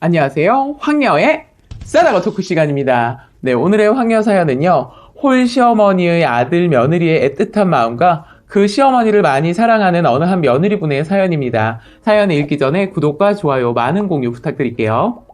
안녕하세요. 황녀의 싸다가 토크 시간입니다. 네, 오늘의 황녀 사연은요. 홀 시어머니의 아들 며느리의 애틋한 마음과 그 시어머니를 많이 사랑하는 어느 한 며느리분의 사연입니다. 사연을 읽기 전에 구독과 좋아요 많은 공유 부탁드릴게요.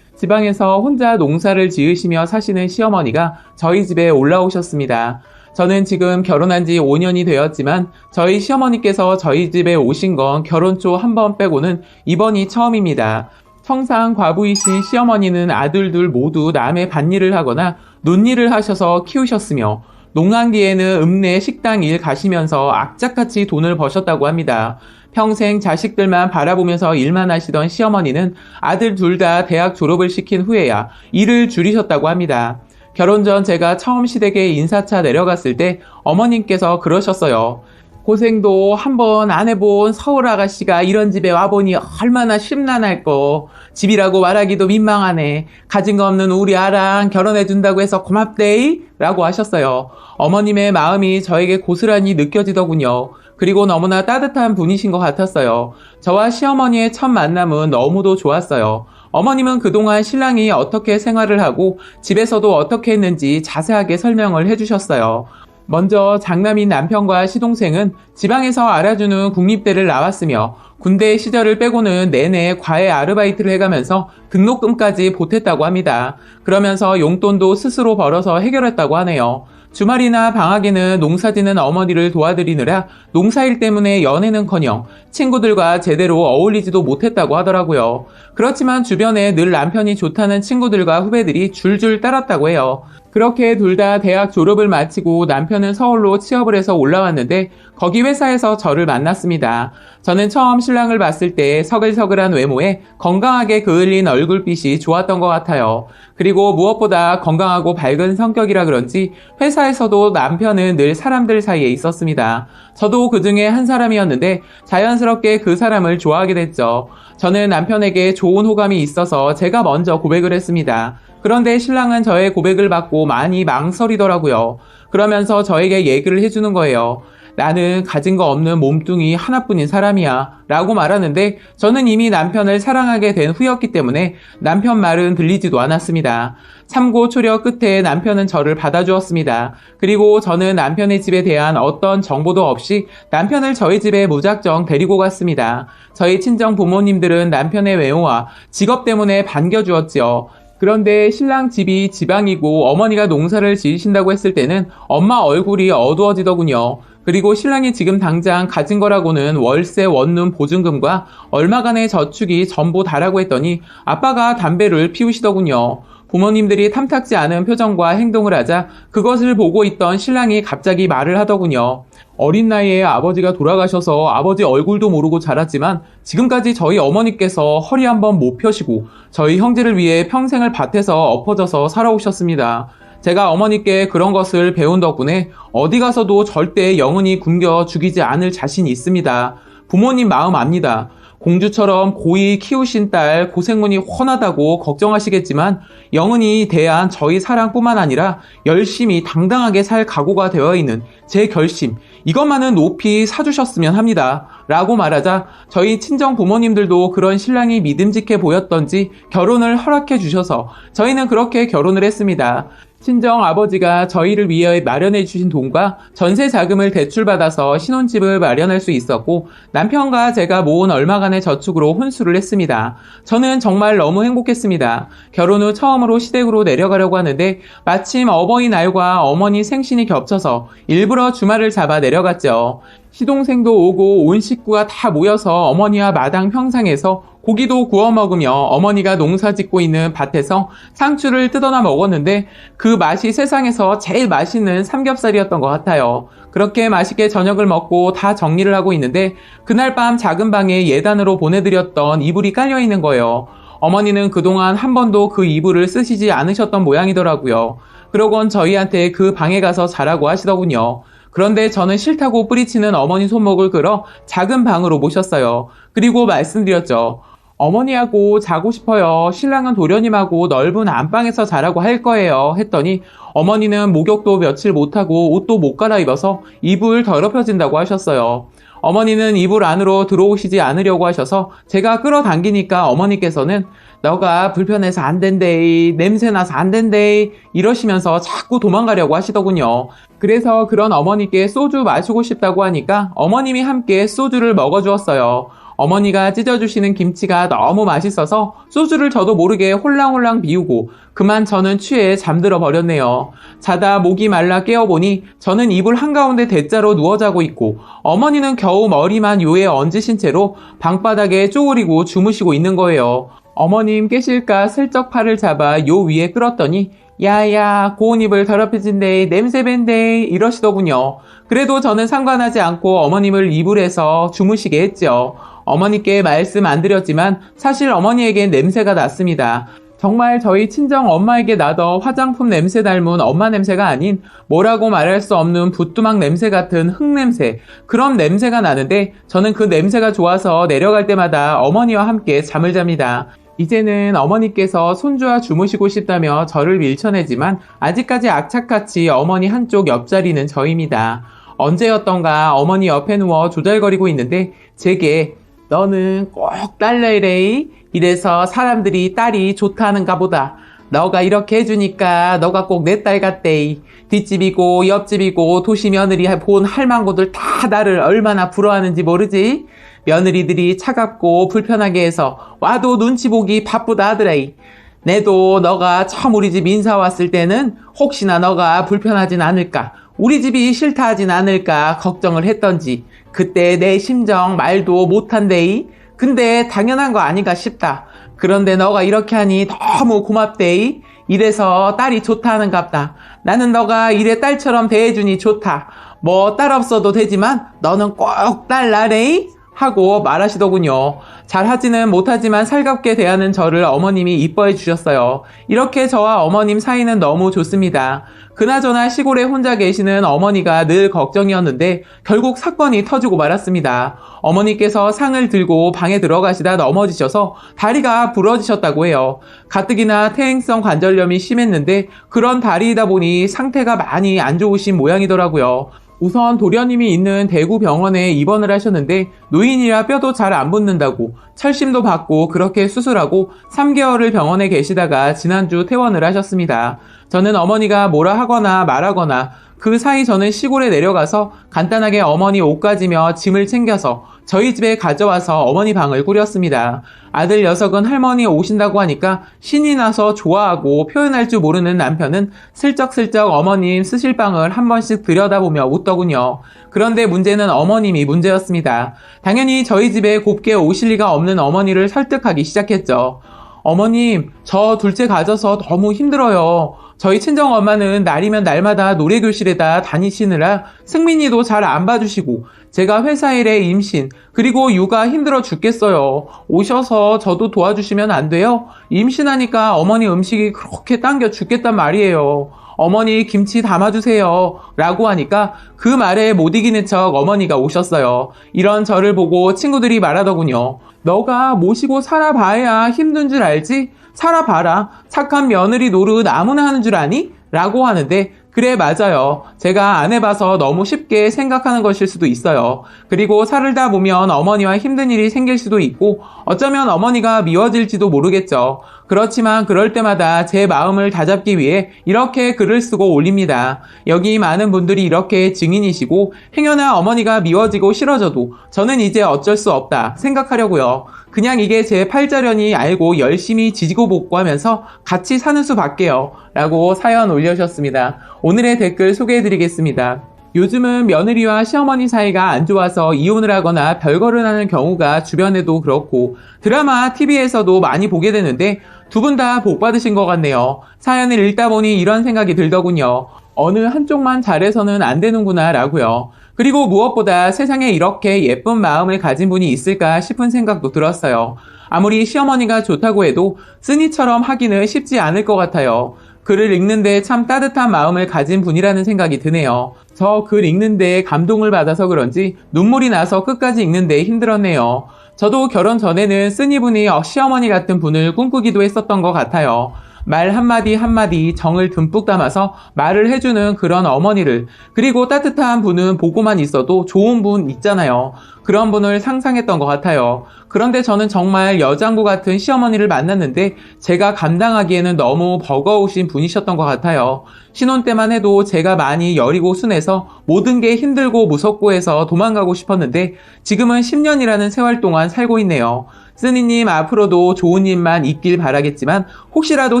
지방에서 혼자 농사를 지으시며 사시는 시어머니가 저희 집에 올라오셨습니다. 저는 지금 결혼한 지 5년이 되었지만 저희 시어머니께서 저희 집에 오신 건 결혼 초 한 번 빼고는 이번이 처음입니다. 청상 과부이신 시어머니는 아들들 모두 남의 밭일을 하거나 논일을 하셔서 키우셨으며 농한기에는 읍내 식당 일 가시면서 악착같이 돈을 버셨다고 합니다. 평생 자식들만 바라보면서 일만 하시던 시어머니는 아들 둘 다 대학 졸업을 시킨 후에야 일을 줄이셨다고 합니다. 결혼 전 제가 처음 시댁에 인사차 내려갔을 때 어머님께서 그러셨어요. 고생도 한번 안 해본 서울 아가씨가 이런 집에 와보니 얼마나 심란할 거. 집이라고 말하기도 민망하네. 가진 거 없는 우리 아랑 결혼해준다고 해서 고맙데이? 라고 하셨어요. 어머님의 마음이 저에게 고스란히 느껴지더군요. 그리고 너무나 따뜻한 분이신 것 같았어요. 저와 시어머니의 첫 만남은 너무도 좋았어요. 어머님은 그동안 신랑이 어떻게 생활을 하고 집에서도 어떻게 했는지 자세하게 설명을 해주셨어요. 먼저 장남인 남편과 시동생은 지방에서 알아주는 국립대를 나왔으며 군대 시절을 빼고는 내내 과외 아르바이트를 해가면서 등록금까지 보탰다고 합니다. 그러면서 용돈도 스스로 벌어서 해결했다고 하네요. 주말이나 방학에는 농사짓는 어머니를 도와드리느라 농사일 때문에 연애는커녕 친구들과 제대로 어울리지도 못했다고 하더라고요. 그렇지만 주변에 늘 남편이 좋다는 친구들과 후배들이 줄줄 따랐다고 해요. 그렇게 둘 다 대학 졸업을 마치고 남편은 서울로 취업을 해서 올라왔는데 거기 회사에서 저를 만났습니다. 저는 처음 신랑을 봤을 때 서글서글한 외모에 건강하게 그을린 얼굴빛이 좋았던 것 같아요. 그리고 무엇보다 건강하고 밝은 성격이라 그런지 회사에서도 남편은 늘 사람들 사이에 있었습니다. 저도 그 중에 한 사람이었는데 자연스럽게 그 사람을 좋아하게 됐죠. 저는 남편에게 좋은 호감이 있어서 제가 먼저 고백을 했습니다. 그런데 신랑은 저의 고백을 받고 많이 망설이더라고요. 그러면서 저에게 얘기를 해주는 거예요. 나는 가진 거 없는 몸뚱이 하나뿐인 사람이야. 라고 말하는데 저는 이미 남편을 사랑하게 된 후였기 때문에 남편 말은 들리지도 않았습니다. 참고 초려 끝에 남편은 저를 받아주었습니다. 그리고 저는 남편의 집에 대한 어떤 정보도 없이 남편을 저희 집에 무작정 데리고 갔습니다. 저희 친정 부모님들은 남편의 외모와 직업 때문에 반겨주었지요. 그런데 신랑 집이 지방이고 어머니가 농사를 지으신다고 했을 때는 엄마 얼굴이 어두워지더군요. 그리고 신랑이 지금 당장 가진 거라고는 월세, 원룸, 보증금과 얼마간의 저축이 전부 다라고 했더니 아빠가 담배를 피우시더군요. 부모님들이 탐탁지 않은 표정과 행동을 하자 그것을 보고 있던 신랑이 갑자기 말을 하더군요. 어린 나이에 아버지가 돌아가셔서 아버지 얼굴도 모르고 자랐지만 지금까지 저희 어머니께서 허리 한번 못 펴시고 저희 형제를 위해 평생을 밭에서 엎어져서 살아오셨습니다. 제가 어머니께 그런 것을 배운 덕분에 어디 가서도 절대 영은이 굶겨 죽이지 않을 자신이 있습니다. 부모님 마음 압니다. 공주처럼 고이 키우신 딸 고생문이 훤하다고 걱정하시겠지만 영은이 대한 저희 사랑뿐만 아니라 열심히 당당하게 살 각오가 되어 있는 제 결심 이것만은 높이 사주셨으면 합니다. 라고 말하자 저희 친정 부모님들도 그런 신랑이 믿음직해 보였던지 결혼을 허락해 주셔서 저희는 그렇게 결혼을 했습니다. 친정 아버지가 저희를 위해 마련해 주신 돈과 전세 자금을 대출받아서 신혼집을 마련할 수 있었고 남편과 제가 모은 얼마간의 저축으로 혼수를 했습니다. 저는 정말 너무 행복했습니다. 결혼 후 처음으로 시댁으로 내려가려고 하는데 마침 어버이날과 어머니 생신이 겹쳐서 일부러 주말을 잡아 내려갔죠. 시동생도 오고 온 식구가 다 모여서 어머니와 마당 평상에서 고기도 구워 먹으며 어머니가 농사 짓고 있는 밭에서 상추를 뜯어나 먹었는데 그 맛이 세상에서 제일 맛있는 삼겹살이었던 것 같아요. 그렇게 맛있게 저녁을 먹고 다 정리를 하고 있는데 그날 밤 작은 방에 예단으로 보내드렸던 이불이 깔려 있는 거예요. 어머니는 그동안 한 번도 그 이불을 쓰시지 않으셨던 모양이더라고요. 그러곤 저희한테 그 방에 가서 자라고 하시더군요. 그런데 저는 싫다고 뿌리치는 어머니 손목을 끌어 작은 방으로 모셨어요. 그리고 말씀드렸죠. 어머니하고 자고 싶어요. 신랑은 도련님하고 넓은 안방에서 자라고 할 거예요. 했더니 어머니는 목욕도 며칠 못하고 옷도 못 갈아입어서 이불 더럽혀진다고 하셨어요. 어머니는 이불 안으로 들어오시지 않으려고 하셔서 제가 끌어당기니까 어머니께서는 너가 불편해서 안 된대, 냄새나서 안 된대, 이러시면서 자꾸 도망가려고 하시더군요. 그래서 그런 어머니께 소주 마시고 싶다고 하니까 어머님이 함께 소주를 먹어주었어요. 어머니가 찢어주시는 김치가 너무 맛있어서 소주를 저도 모르게 홀랑홀랑 비우고 그만 저는 취해 잠들어 버렸네요. 자다 목이 말라 깨어보니 저는 이불 한가운데 대자로 누워 자고 있고 어머니는 겨우 머리만 요에 얹으신 채로 방바닥에 쪼그리고 주무시고 있는 거예요. 어머님 깨실까 슬쩍 팔을 잡아 요 위에 끌었더니 야야 고운 입을 더럽혀진데 냄새밴데 이러시더군요. 그래도 저는 상관하지 않고 어머님을 이불에서 주무시게 했죠. 어머니께 말씀 안 드렸지만 사실 어머니에겐 냄새가 났습니다. 정말 저희 친정 엄마에게 나던 화장품 냄새 닮은 엄마 냄새가 아닌 뭐라고 말할 수 없는 부뚜막 냄새 같은 흙 냄새 그런 냄새가 나는데 저는 그 냄새가 좋아서 내려갈 때마다 어머니와 함께 잠을 잡니다. 이제는 어머니께서 손주와 주무시고 싶다며 저를 밀쳐내지만 아직까지 악착같이 어머니 한쪽 옆자리는 저입니다. 언제였던가 어머니 옆에 누워 조잘거리고 있는데 제게 너는 꼭 딸래래 이래서 사람들이 딸이 좋다는가 보다. 너가 이렇게 해주니까 너가 꼭 내 딸 같대. 뒷집이고 옆집이고 도시 며느리 본 할망구들 다 나를 얼마나 부러워하는지 모르지? 며느리들이 차갑고 불편하게 해서 와도 눈치 보기 바쁘다 하더래. 내도 너가 처음 우리 집 인사 왔을 때는 혹시나 너가 불편하진 않을까, 우리 집이 싫다 하진 않을까 걱정을 했던지, 그때 내 심정 말도 못한데이. 근데 당연한 거 아닌가 싶다. 그런데 너가 이렇게 하니 너무 고맙데이. 이래서 딸이 좋다는 갑다. 나는 너가 이래 딸처럼 대해주니 좋다. 뭐 딸 없어도 되지만 너는 꼭 딸 나래이. 하고 말하시더군요. 잘하지는 못하지만 살갑게 대하는 저를 어머님이 이뻐해 주셨어요. 이렇게 저와 어머님 사이는 너무 좋습니다. 그나저나 시골에 혼자 계시는 어머니가 늘 걱정이었는데 결국 사건이 터지고 말았습니다. 어머니께서 상을 들고 방에 들어가시다 넘어지셔서 다리가 부러지셨다고 해요. 가뜩이나 퇴행성 관절염이 심했는데 그런 다리이다 보니 상태가 많이 안 좋으신 모양이더라고요. 우선 도련님이 있는 대구 병원에 입원을 하셨는데 노인이라 뼈도 잘 안 붙는다고 철심도 받고 그렇게 수술하고 3개월을 병원에 계시다가 지난주 퇴원을 하셨습니다. 저는 어머니가 뭐라 하거나 말하거나 그 사이 저는 시골에 내려가서 간단하게 어머니 옷 가지며 짐을 챙겨서 저희 집에 가져와서 어머니 방을 꾸렸습니다. 아들 녀석은 할머니 오신다고 하니까 신이 나서 좋아하고 표현할 줄 모르는 남편은 슬쩍슬쩍 어머님 쓰실 방을 한 번씩 들여다보며 웃더군요. 그런데 문제는 어머님이 문제였습니다. 당연히 저희 집에 곱게 오실 리가 없는 어머니를 설득하기 시작했죠. 어머님, 저 둘째 가져서 너무 힘들어요. 저희 친정 엄마는 날이면 날마다 노래교실에다 다니시느라 승민이도 잘 안 봐주시고 제가 회사 일에 임신 그리고 육아 힘들어 죽겠어요. 오셔서 저도 도와주시면 안 돼요? 임신하니까 어머니 음식이 그렇게 당겨 죽겠단 말이에요. 어머니 김치 담아주세요. 라고 하니까 그 말에 못 이기는 척 어머니가 오셨어요. 이런 저를 보고 친구들이 말하더군요. 너가 모시고 살아봐야 힘든 줄 알지? 살아봐라. 착한 며느리 노릇 아무나 하는 줄 아니? 라고 하는데 그래, 맞아요. 제가 안 해봐서 너무 쉽게 생각하는 것일 수도 있어요. 그리고 살다 보면 어머니와 힘든 일이 생길 수도 있고, 어쩌면 어머니가 미워질지도 모르겠죠. 그렇지만 그럴 때마다 제 마음을 다잡기 위해 이렇게 글을 쓰고 올립니다. 여기 많은 분들이 이렇게 증인이시고, 행여나 어머니가 미워지고 싫어져도 저는 이제 어쩔 수 없다 생각하려고요. 그냥 이게 제 팔자련이 알고 열심히 지지고 볶고하면서 같이 사는 수 밖에요. 라고 사연 올려주셨습니다. 오늘의 댓글 소개해드리겠습니다. 요즘은 며느리와 시어머니 사이가 안 좋아서 이혼을 하거나 별거를 하는 경우가 주변에도 그렇고 드라마, TV에서도 많이 보게 되는데 두 분 다 복 받으신 것 같네요. 사연을 읽다 보니 이런 생각이 들더군요. 어느 한쪽만 잘해서는 안 되는구나 라고요. 그리고 무엇보다 세상에 이렇게 예쁜 마음을 가진 분이 있을까 싶은 생각도 들었어요. 아무리 시어머니가 좋다고 해도 쓰니처럼 하기는 쉽지 않을 것 같아요. 글을 읽는데 참 따뜻한 마음을 가진 분이라는 생각이 드네요. 저 글 읽는데 감동을 받아서 그런지 눈물이 나서 끝까지 읽는데 힘들었네요. 저도 결혼 전에는 쓰니분이 시어머니 같은 분을 꿈꾸기도 했었던 것 같아요. 말 한마디 한마디 정을 듬뿍 담아서 말을 해주는 그런 어머니를 그리고 따뜻한 분은 보고만 있어도 좋은 분 있잖아요. 그런 분을 상상했던 것 같아요. 그런데 저는 정말 여장부 같은 시어머니를 만났는데 제가 감당하기에는 너무 버거우신 분이셨던 것 같아요. 신혼 때만 해도 제가 많이 여리고 순해서 모든 게 힘들고 무섭고 해서 도망가고 싶었는데 지금은 10년이라는 세월 동안 살고 있네요. 쓰니님 앞으로도 좋은 일만 있길 바라겠지만 혹시라도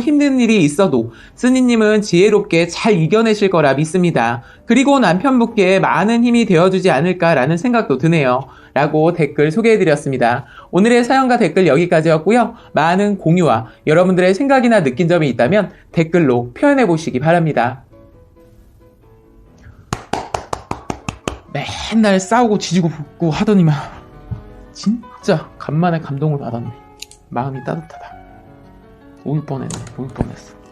힘든 일이 있어도 쓰니님은 지혜롭게 잘 이겨내실 거라 믿습니다. 그리고 남편분께 많은 힘이 되어주지 않을까라는 생각도 드네요. 라고 댓글 소개해드렸습니다. 오늘의 사연과 댓글 여기까지였고요. 많은 공유와 여러분들의 생각이나 느낀 점이 있다면 댓글로 표현해보시기 바랍니다. 맨날 싸우고 지지고 볶고 하더니만 진짜 간만에 감동을 받았네. 마음이 따뜻하다. 울 뻔했네. 울 뻔했어.